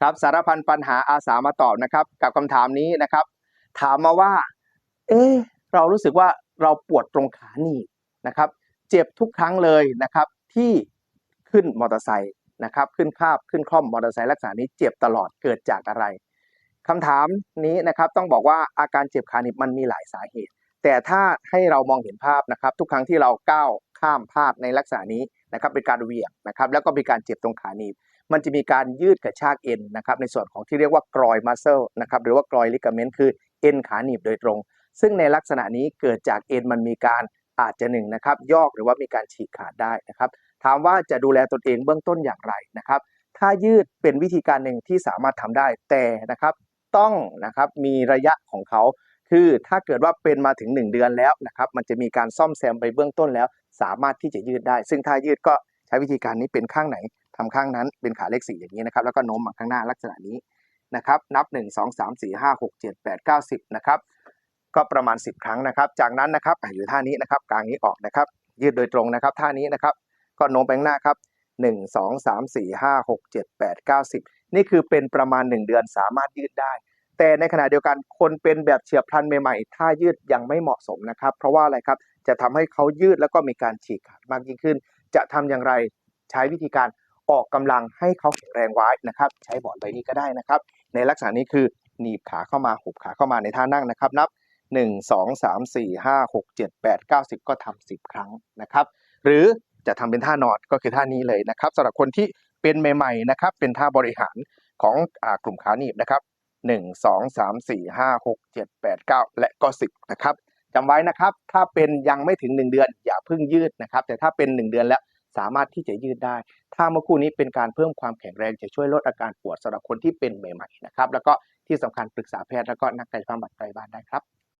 ครับสารพันปัญหาอาสามาตอบนะครับ กับคำถามนี้นะครับ ถามมาว่า เอ๊เรารู้สึกว่าเราปวดตรงขาหนีบนะครับ เจ็บทุกครั้งเลยนะครับ ที่ขึ้นมอเตอร์ไซค์นะครับ ขึ้นคาบขึ้นคล่อมมอเตอร์ไซค์ลักษณะนี้เจ็บตลอดเกิดจากอะไรคำถามนี้นะครับต้องบอกว่าอาการเจ็บขาหนีบมันมีหลายสาเหตุ แต่ถ้าให้เรามองเห็นภาพนะครับ ทุกครั้งที่เราก้าวข้ามภาพในลักษณะนี้นะครับเป็นการเวียงนะครับ แล้วก็มีการเจ็บตรงขาหนีบ มันจะมีการยืดกระชากเอ็นนะครับในส่วนของที่เรียกว่ากรอยมัสเซลนะครับหรือว่ากรอยลิกาเมนต์คือเอ็นขาหนีบโดยตรง ซึ่งในลักษณะนี้เกิดจากเอ็นมันมีการอาจจะหนึ่งนะครับยอกหรือว่ามีการฉีกขาดได้นะครับถามว่าจะดูแลตนเองเบื้องต้นอย่างไรนะครับ ถ้ายืดเป็นวิธีการหนึ่งที่สามารถทำได้แต่นะครับต้องนะครับมีระยะของเขา คือถ้าเกิดว่าเป็นมาถึง 1 เดือนแล้วนะครับมันจะมีการซ่อมแซมไปเบื้องต้นแล้ว สามารถที่จะยืดได้ ซึ่งถ้ายืดก็ใช้วิธีการนี้เป็นข้างไหน ทำข้างนั้นเป็นขาเลขสี่อย่างนี้นะครับ แล้วก็โน้มมาข้างหน้าลักษณะนี้นะครับ นับ 1 2 3 4 5 6 7 8 9 10นะครับ ก็ประมาณ 10 ครั้งนะครับ จากนั้นนะครับอะอยู่ท่านี้นะครับ กลางนี้ออกนะครับ ยืดโดยตรงนะครับ ท่านี้นะครับ ก็โน้มไปข้างหน้าครับ 1 2 3 4 5 6 7 8 9 10 นี่คือเป็นประมาณ 1 เดือนสามารถยืดได้ แต่ในขณะเดียวกันคนเป็นแบบเฉียบพลันใหม่ๆถ้ายืดยังไม่เหมาะสมนะครับ เพราะว่าอะไรครับ จะทำให้เขายืดแล้วก็มีการฉีกขาดมากยิ่งขึ้น จะทำอย่างไรใช้วิธีการ ออกกำลังให้เขาแข็งแรงไว้นะครับ ใช้บอร์ดใบนี้ก็ได้นะครับ ในลักษณะนี้คือหนีบขาเข้ามาหุบขาเข้ามาในท่านั่งนะครับ นับ 1 2 3 4 5 6 7 8 9 10 ก็ทำ10 ครั้งนะครับ หรือจะทำเป็นท่านอนก็คือท่านี้เลยนะครับสำหรับคนที่เป็นใหม่ๆนะครับ เป็นท่าบริหารของอกลุ่มขาหนีบนะครับ 1 2 3 4 5 6 7 8 9 และก็ 10 นะครับจำไว้นะครับ ถ้าเป็นยังไม่ถึง 1 เดือนอย่าเพิ่งยืดนะครับ แต่ถ้าเป็น 1 เดือนแล้ว สามารถที่จะยืดได้ ถ้าเมื่อคู่นี้เป็นการเพิ่มความแข็งแรงจะช่วยลดอาการปวดสำหรับคนที่เป็นใหม่ๆนะครับแล้วก็ที่สำคัญปรึกษาแพทย์แล้วก็นักกายภาพบำบัดไกลบ้านได้ครับ